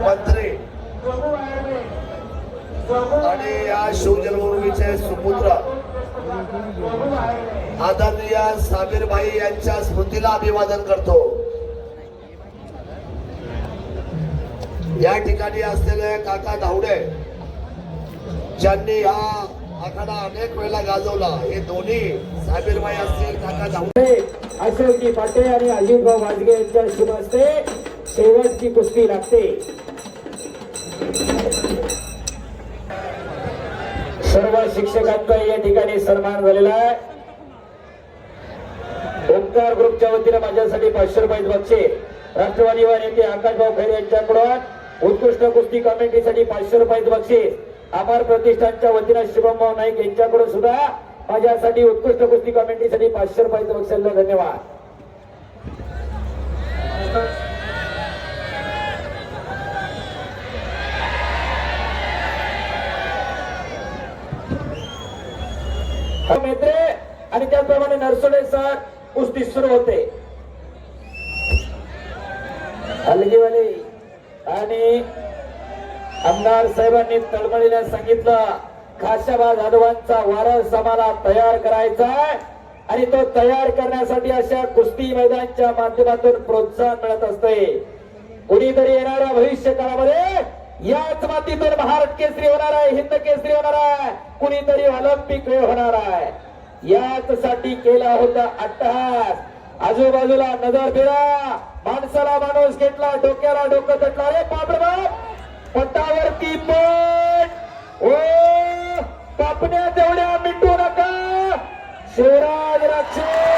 मंत्री आणि या शिवजन्मभूमीचे सुपुत्र आदरणीय सामीर भाई यांच्या स्मृतीला अभिवादन करतो. या ठिकाणी असलेले काका धावडे ज्यांनी हा आखाडा अनेक वेळेला गाजवला. हे दोन्ही साबीरबाई असतील काका धावडे. अशोकजी पाटे आणि अजितभाऊ वाजगे यांच्या शुभ असते शेवटची कुस्ती लागते. सर्व शिक्षकांचा या ठिकाणी सन्मान झालेला आहे. ओंकार ग्रुपच्या वतीने माझ्यासाठी पाचशे रुपये बक्षीस. राष्ट्रवादी व नेते आकाशभाऊ खैरे यांच्याकडून. उत्कृष्ट कुस्ती कमेंट्रीसाठी पाचशे रुपये बक्षीस. अमर प्रतिष्ठानच्या वतीने शुभम भाऊ नाईक यांच्याकडून सुद्धा. माझ्यासाठी उत्कृष्ट कुस्ती कमेंट्रीसाठी पाचशे रुपयाचं बक्षीस धन्यवाद. हो मेत्रे आणि त्याचप्रमाणे नरसोडे सर कुस्ती सुरू होते. हलगीवाली. आणि आमदार साहेबांनी तळमळीला सांगितलं खाशाबा जाधवांचा वारस आम्हाला तयार करायचा आहे. आणि तो तयार करण्यासाठी अशा कुस्ती मैदानच्या माध्यमातून प्रोत्साहन मिळत असते. कुणीतरी येणाऱ्या भविष्य काळामध्ये याच मातीतून भारत केसरी होणार आहे हिंद केसरी होणार आहे कुणीतरी ऑलिम्पिक वेळ होणार आहे. याच साठी केला होता अट्टहास. आजूबाजूला नजर फिरा माणसाला माणूस घेतला डोक्याला डोकं तटला. रे बाप! पटावरती पट! ओ पापण्या तेवढ्या मिटू नका. शिवराज राक्षस